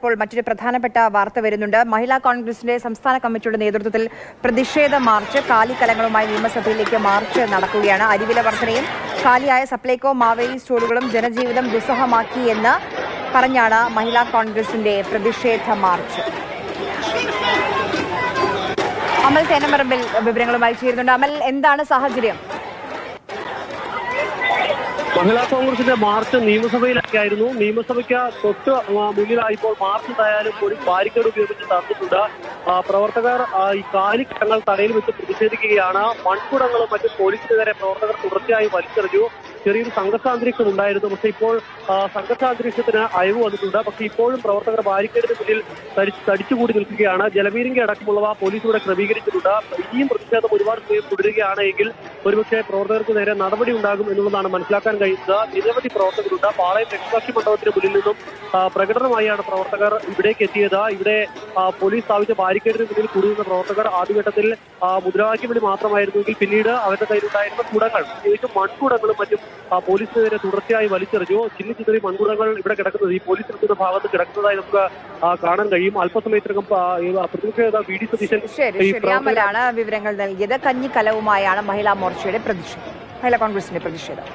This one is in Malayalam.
ഇപ്പോൾ മറ്റൊരു പ്രധാനപ്പെട്ട വാർത്ത വരുന്നുണ്ട്. മഹിളാ കോൺഗ്രസിന്റെ സംസ്ഥാന കമ്മിറ്റിയുടെ നേതൃത്വത്തിൽ പ്രതിഷേധ മാർച്ച് കാലിക്കലങ്ങളുമായി നിയമസഭയിലേക്ക് മാർച്ച് നടക്കുകയാണ്. അരിവില വർധനയും കാലിയായ സപ്ലൈകോ മാവേലി സ്റ്റോറുകളും ജനജീവിതം ദുസ്സഹമാക്കി എന്ന് പറഞ്ഞാണ് മഹിളാ കോൺഗ്രസിന്റെ പ്രതിഷേധ മാർച്ച്. അമൽ തേനമറമ്പിൽ വിവരങ്ങളുമായി ചേരുന്നുണ്ട്. അമൽ എന്താണ് സാഹചര്യം? മഹിളാ കോൺഗ്രസിന്റെ മാർച്ച് നിയമസഭയിലൊക്കെയായിരുന്നു നിയമസഭയ്ക്ക് തൊട്ട് മുന്നിലായി മുന്നിലായപ്പോൾ മാർച്ച് ഉണ്ടായാലും ഒരു ബാരിക്കേഡ് ഉപയോഗിച്ച് തന്നിട്ടുണ്ട് പ്രവർത്തകർ ഈ കാലിക്കടങ്ങൾ തലയിൽ വെച്ച് പ്രതിഷേധിക്കുകയാണ്. മൺകുടങ്ങളും മറ്റും പോലീസിനെതിരെ പ്രവർത്തകർ തുടർച്ചയായി വലിച്ചെറിഞ്ഞു. ചെറിയൊരു സംഘർഷാന്തരീക്ഷം ഉണ്ടായിരുന്നു. പക്ഷെ ഇപ്പോൾ സംഘർഷാന്തരീക്ഷത്തിന് അയവ് വന്നിട്ടുണ്ട്. പക്ഷേ ഇപ്പോഴും പ്രവർത്തകർ ബാരിക്കേഡിന് മുന്നിൽ തടി തടിച്ചുകൂടി നിൽക്കുകയാണ്. ജലപീരങ്കി അടക്കമുള്ളവ പോലീസ് ഇവിടെ ക്രമീകരിച്ചിട്ടുണ്ട്. ഇനിയും പ്രതിഷേധം ഒരുപാട് സമയം തുടരുകയാണെങ്കിൽ ഒരുപക്ഷെ പ്രവർത്തകർക്ക് നേരെ നടപടി ഉണ്ടാകും എന്നുള്ളതാണ് മനസ്സിലാക്കാൻ കഴിയുന്നത്. നിരവധി പ്രവർത്തകരുണ്ട്. പാളയം രക്ഷാക്ഷി മണ്ഡപത്തിന് മുന്നിൽ നിന്നും പ്രകടനമായാണ് പ്രവർത്തകർ ഇവിടേക്ക് എത്തിയത്. ഇവിടെ പോലീസ് സ്ഥാപിച്ച ബാരിക്കേഡിന് മുന്നിൽ കൂടുന്ന പ്രവർത്തകർ ആദ്യഘട്ടത്തിൽ മുദ്രാവാക്യം വഴി മാത്രമായിരുന്നുവെങ്കിൽ പിന്നീട് അവരുടെ കയ്യിലുണ്ടായിരുന്ന കുടങ്ങൾ പ്രത്യേകിച്ചും മൺകുടങ്ങളും മറ്റും ആ, പോലീസിനെതിരെ തുടർച്ചയായി വലിച്ചെറിഞ്ഞു. ചിന്നി ചിതറി മൺകുടങ്ങൾ ഇവിടെ കിടക്കുന്നത് ഈ പോലീസ് നിൽക്കുന്ന ഭാഗത്ത് കിടക്കുന്നതായി നമുക്ക് കാണാൻ കഴിയും. അല്പസമയത്തിനകം പ്രതിപക്ഷ നേതാവ് വി. ഡി. സതീശൻ വിവരങ്ങൾ നൽകിയത്. കഞ്ഞിക്കലവുമായാണ് മഹിളാ മോർച്ചയുടെ പ്രതിഷേധം. മഹിളാ കോൺഗ്രസിന്റെ പ്രതിഷേധം.